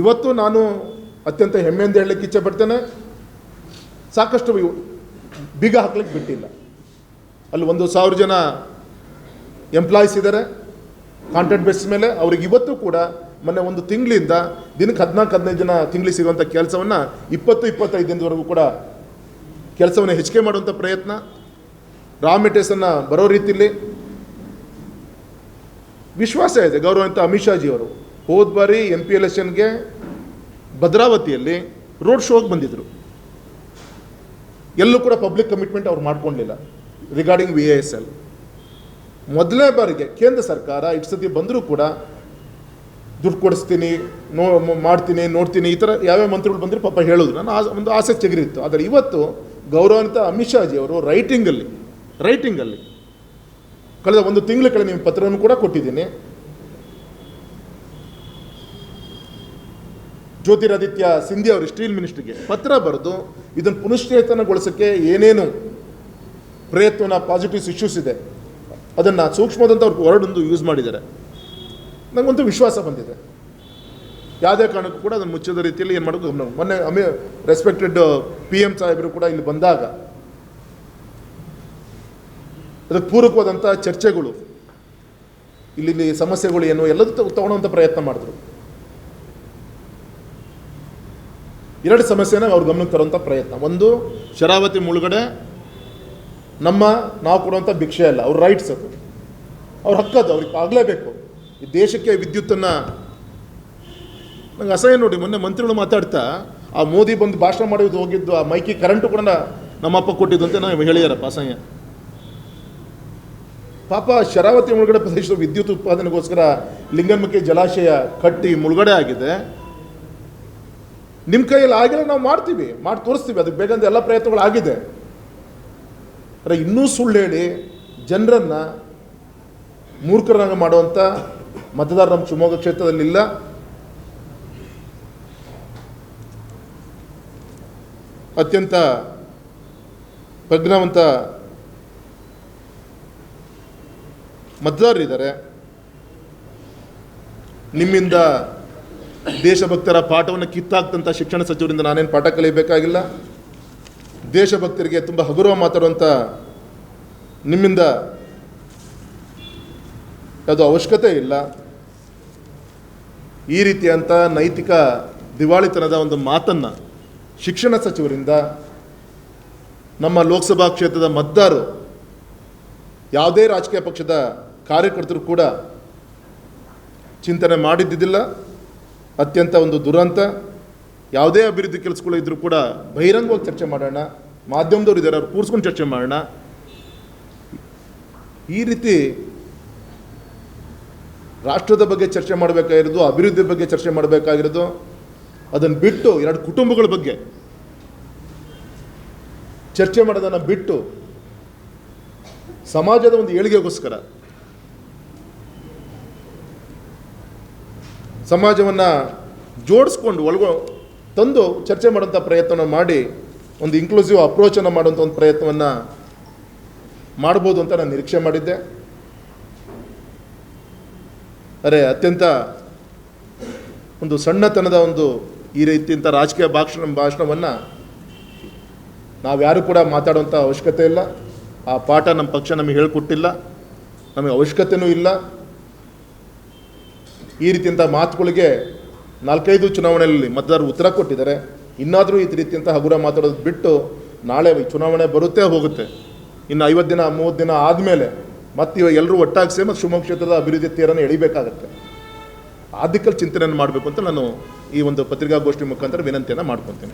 ಇವತ್ತು ನಾನು ಅತ್ಯಂತ ಹೆಮ್ಮೆಯಿಂದ ಹೇಳಲಿಕ್ಕೆ ಇಚ್ಛೆ ಪಡ್ತೇನೆ, ಸಾಕಷ್ಟು ಬೀಗ ಹಾಕ್ಲಿಕ್ಕೆ ಬಿಟ್ಟಿಲ್ಲ. ಅಲ್ಲಿ ಒಂದು ಸಾವಿರ ಜನ ಎಂಪ್ಲಾಯೀಸ್ ಇದ್ದಾರೆ ಕಾಂಟ್ರಾಕ್ಟ್ ಬೇಸಿಸ್ ಮೇಲೆ. ಅವ್ರಿಗೆ ಇವತ್ತು ಕೂಡ ಮೊನ್ನೆ ಒಂದು ತಿಂಗಳಿಂದ ದಿನಕ್ಕೆ ಹದಿನಾಲ್ಕು, ಹದಿನೈದು ಜನ ತಿಂಗಳಿಗೆ ಸಿಗುವಂಥ ಕೆಲಸವನ್ನು ಇಪ್ಪತ್ತು, ಇಪ್ಪತ್ತೈದು ದಿನದವರೆಗೂ ಕೂಡ ಕೆಲಸವನ್ನು ಹೆಚ್ಚಿಗೆ ಮಾಡುವಂಥ ಪ್ರಯತ್ನ. ರಾ ಮೆಟೀರಿಯಲ್ಸನ್ನು ಬರೋ ರೀತಿಯಲ್ಲಿ ವಿಶ್ವಾಸ ಇದೆ ಗೌರವಂತ ಅಮಿತ್ ಶಾ ಅವರು ಹೋದ ಬಾರಿ ಎಂ ಪಿ ಎಲೆಕ್ಷನ್ಗೆ ಭದ್ರಾವತಿಯಲ್ಲಿ ರೋಡ್ ಶೋಗೆ ಬಂದಿದ್ದರು ಎಲ್ಲೂ ಕೂಡ ಪಬ್ಲಿಕ್ ಕಮಿಟ್ಮೆಂಟ್ ಅವ್ರು ಮಾಡ್ಕೊಂಡಿಲ್ಲ ರಿಗಾರ್ಡಿಂಗ್ ವಿ ಎಸ್ ಎಲ್ ಮೊದಲನೇ ಬಾರಿಗೆ ಕೇಂದ್ರ ಸರ್ಕಾರ ಇಷ್ಟು ಸತಿ ಬಂದರೂ ಕೂಡ ದುಡ್ಡು ಕೊಡಿಸ್ತೀನಿ, ನೋ ಮಾಡ್ತೀನಿ, ನೋಡ್ತೀನಿ, ಈ ಥರ ಯಾವ್ಯಾವ ಮಂತ್ರಿಗಳು ಬಂದರೆ ಪಾಪ ಹೇಳೋದು. ನಾನು ಆ- ಒಂದು ಆಸೆ ಚೆಗಿರಿತ್ತು. ಆದರೆ ಇವತ್ತು ಗೌರವಾನ್ವಿತ ಅಮಿತ್ ಶಾಜಿ ಅವರು ರೈಟಿಂಗಲ್ಲಿ ರೈಟಿಂಗಲ್ಲಿ ಕಳೆದ ಒಂದು ತಿಂಗಳ ಕಳೆದ ನಿಮ್ಮ ಪತ್ರವನ್ನು ಕೂಡ ಕೊಟ್ಟಿದ್ದೀನಿ. ಜ್ಯೋತಿರಾದಿತ್ಯ ಸಿಂಧಿ ಅವರು ಸ್ಟೀಲ್ ಮಿನಿಸ್ಟ್ರಿಗೆ ಪತ್ರ ಬರೆದು ಇದನ್ನು ಪುನಶ್ಚೇತನಗೊಳಿಸೋಕ್ಕೆ ಏನೇನು ಪ್ರಯತ್ನ ಪಾಸಿಟಿವ್ಸ್ ಇಶ್ಯೂಸ್ ಇದೆ, ಅದನ್ನು ಸೂಕ್ಷ್ಮದಂತ ಅವ್ರಿಗೆ ಹೊರಡೊಂದು ಯೂಸ್ ಮಾಡಿದ್ದಾರೆ. ನನಗಂತೂ ವಿಶ್ವಾಸ ಬಂದಿದೆ. ಯಾವುದೇ ಕಾರಣಕ್ಕೂ ಕೂಡ ಅದನ್ನು ಮುಚ್ಚಿದ ರೀತಿಯಲ್ಲಿ ಏನು ಮಾಡೋದು ಮೊನ್ನೆ ಅಮೆ ರೆಸ್ಪೆಕ್ಟೆಡ್ ಪಿ ಎಂ ಸಾಹೇಬರು ಕೂಡ ಇಲ್ಲಿ ಬಂದಾಗ ಅದಕ್ಕೆ ಪೂರಕವಾದಂಥ ಚರ್ಚೆಗಳು ಇಲ್ಲಿ ಸಮಸ್ಯೆಗಳು ಏನು ಎಲ್ಲದೂ ತಗೊಳ್ಳೋಂಥ ಪ್ರಯತ್ನ ಮಾಡಿದ್ರು. ಎರಡು ಸಮಸ್ಯೆನ ಅವ್ರ ಗಮನಕ್ಕೆ ತರುವಂಥ ಪ್ರಯತ್ನ. ಒಂದು, ಶರಾವತಿ ಮುಳುಗಡೆ ನಮ್ಮ ನಾವು ಕೊಡುವಂಥ ಭಿಕ್ಷೆ ಅಲ್ಲ, ಅವ್ರ ರೈಟ್ಸ್ ಅದು. ಅವ್ರ ಹಕ್ಕದು, ಅವ್ರಿಗೆ ಆಗಲೇಬೇಕು. ಈ ದೇಶಕ್ಕೆ ವಿದ್ಯುತ್ತನ್ನು ನಂಗೆ ಅಸಹ್ಯ ನೋಡಿ, ಮೊನ್ನೆ ಮಂತ್ರಿಗಳು ಮಾತಾಡ್ತಾ, ಆ ಮೋದಿ ಬಂದು ಭಾಷಣ ಮಾಡಿದ್ದು ಹೋಗಿದ್ದು, ಆ ಮೈಕಿ ಕರೆಂಟು ಕೂಡ ನಮ್ಮಪ್ಪ ಕೊಟ್ಟಿದ್ದು ಅಂತ ನಾವು ಹೇಳಿದಾರಪ್ಪ, ಅಸಹ್ಯ. ಪಾಪ ಶರಾವತಿ ಮುಳುಗಡೆ ಪ್ರದೇಶದ ವಿದ್ಯುತ್ ಉತ್ಪಾದನೆಗೋಸ್ಕರ ಲಿಂಗನ್ಮುಖಿ ಜಲಾಶಯ ಕಟ್ಟಿ ಮುಳುಗಡೆ ಆಗಿದೆ. ನಿಮ್ಮ ಕೈಯಲ್ಲಿ ಆಗಿಲ್ಲ, ನಾವು ಮಾಡ್ತೀವಿ. ಮಾಡಿ ತೋರಿಸ್ತೀವಿ. ಅದಕ್ಕೆ ಬೇಕಂತ ಎಲ್ಲ ಪ್ರಯತ್ನಗಳು ಆಗಿದೆ. ಆದರೆ ಇನ್ನೂ ಸುಳ್ಳು ಹೇಳಿ, ಜನರನ್ನ ಮೂರ್ಖರಾಗ ಮಾಡುವಂಥ ಮತದಾರ ನಮ್ಮ ಶಿವಮೊಗ್ಗ ಕ್ಷೇತ್ರದಲ್ಲಿಲ್ಲ. ಅತ್ಯಂತ ಪ್ರಜ್ಞಾವಂತ ಮತದಾರರಿದ್ದಾರೆ. ನಿಮ್ಮಿಂದ ದೇಶಭಕ್ತರ ಪಾಠವನ್ನು ಕಿತ್ತಾಕ್ತಂಥ ಶಿಕ್ಷಣ ಸಚಿವರಿಂದ ನಾನೇನು ಪಾಠ ಕಲಿಯಬೇಕಾಗಿಲ್ಲ ದೇಶಭಕ್ತರಿಗೆ ತುಂಬ ಹಗುರವ ಮಾತಾಡುವಂಥ ನಿಮ್ಮಿಂದ ಅದು ಅವಶ್ಯಕತೆ ಇಲ್ಲ. ಈ ರೀತಿಯಂಥ ನೈತಿಕ ದಿವಾಳಿತನದ ಒಂದು ಮಾತನ್ನು ಶಿಕ್ಷಣ ಸಚಿವರಿಂದ ನಮ್ಮ ಲೋಕಸಭಾ ಕ್ಷೇತ್ರದ ಮತದಾರರು, ಯಾವುದೇ ರಾಜಕೀಯ ಪಕ್ಷದ ಕಾರ್ಯಕರ್ತರು ಕೂಡ ಚಿಂತನೆ ಮಾಡಿದ್ದಿದ್ದಿಲ್ಲ. ಅತ್ಯಂತ ಒಂದು ದುರಂತ. ಯಾವುದೇ ಅಭಿವೃದ್ಧಿ ಕೆಲಸಗಳು ಇದ್ದರೂ ಕೂಡ ಬಹಿರಂಗವಾಗಿ ಚರ್ಚೆ ಮಾಡೋಣ, ಮಾಧ್ಯಮದವ್ರು ಇದ್ದಾರೆ ಅವ್ರು ಕೂರಿಸ್ಕೊಂಡು ಚರ್ಚೆ ಮಾಡೋಣ. ಈ ರೀತಿ ರಾಷ್ಟ್ರದ ಬಗ್ಗೆ ಚರ್ಚೆ ಮಾಡಬೇಕಾಗಿರೋದು, ಅಭಿವೃದ್ಧಿ ಬಗ್ಗೆ ಚರ್ಚೆ ಮಾಡಬೇಕಾಗಿರೋದು, ಅದನ್ನು ಬಿಟ್ಟು ಎರಡು ಕುಟುಂಬಗಳ ಬಗ್ಗೆ ಚರ್ಚೆ ಮಾಡೋದನ್ನು ಬಿಟ್ಟು ಸಮಾಜದ ಒಂದು ಏಳಿಗೆಗೋಸ್ಕರ ಸಮಾಜವನ್ನು ಜೋಡಿಸ್ಕೊಂಡು ಒಳಗೊ ತಂದು ಚರ್ಚೆ ಮಾಡೋಂಥ ಪ್ರಯತ್ನವನ್ನು ಮಾಡಿ, ಒಂದು ಇನ್ಕ್ಲೂಸಿವ್ ಅಪ್ರೋಚನ್ನು ಮಾಡುವಂಥ ಒಂದು ಪ್ರಯತ್ನವನ್ನು ಮಾಡ್ಬೋದು ಅಂತ ನಾನು ನಿರೀಕ್ಷೆ ಮಾಡಿದ್ದೆ. ಅರೆ, ಅತ್ಯಂತ ಒಂದು ಸಣ್ಣತನದ ಒಂದು ಈ ರೀತಿಯಂಥ ರಾಜಕೀಯ ಭಾಷಣ, ಭಾಷಣವನ್ನು ನಾವ್ಯಾರು ಕೂಡ ಮಾತಾಡುವಂಥ ಅವಶ್ಯಕತೆ ಇಲ್ಲ. ಆ ಪಾಠ ನಮ್ಮ ಪಕ್ಷ ನಮಗೆ ಹೇಳಿಕೊಟ್ಟಿಲ್ಲ. ನಮಗೆ ಅವಶ್ಯಕತೆಯೂ ಇಲ್ಲ. ಈ ರೀತಿಯಂಥ ಮಾತುಗಳಿಗೆ ನಾಲ್ಕೈದು ಚುನಾವಣೆಯಲ್ಲಿ ಮತದಾರರು ಉತ್ತರ ಕೊಟ್ಟಿದ್ದಾರೆ. ಇನ್ನಾದರೂ ಈ ರೀತಿಯಂಥ ಹಗುರ ಮಾತಾಡೋದು ಬಿಟ್ಟು ನಾಳೆ ಚುನಾವಣೆ ಬರುತ್ತೆ ಹೋಗುತ್ತೆ. ಇನ್ನು ಐವತ್ತು ದಿನ ಮೂವತ್ತು ದಿನ ಆದಮೇಲೆ ಮತ್ತೆ ಇವಾಗ ಎಲ್ಲರೂ ಒಟ್ಟಾಗಿ ಸೇರಿ ಮತ್ತು ಶಿವಮೊಗ್ಗ ಕ್ಷೇತ್ರದ ಅಭಿವೃದ್ಧಿ ತೀರನ್ನು ಎಳಿಬೇಕಾಗತ್ತೆ. ಆ ಚಿಂತನೆಯನ್ನು ಮಾಡಬೇಕು ಅಂತ ನಾನು ಈ ಒಂದು ಪತ್ರಿಕಾಗೋಷ್ಠಿ ಮುಖಾಂತರ ವಿನಂತಿಯನ್ನು ಮಾಡ್ಕೊತೀನಿ.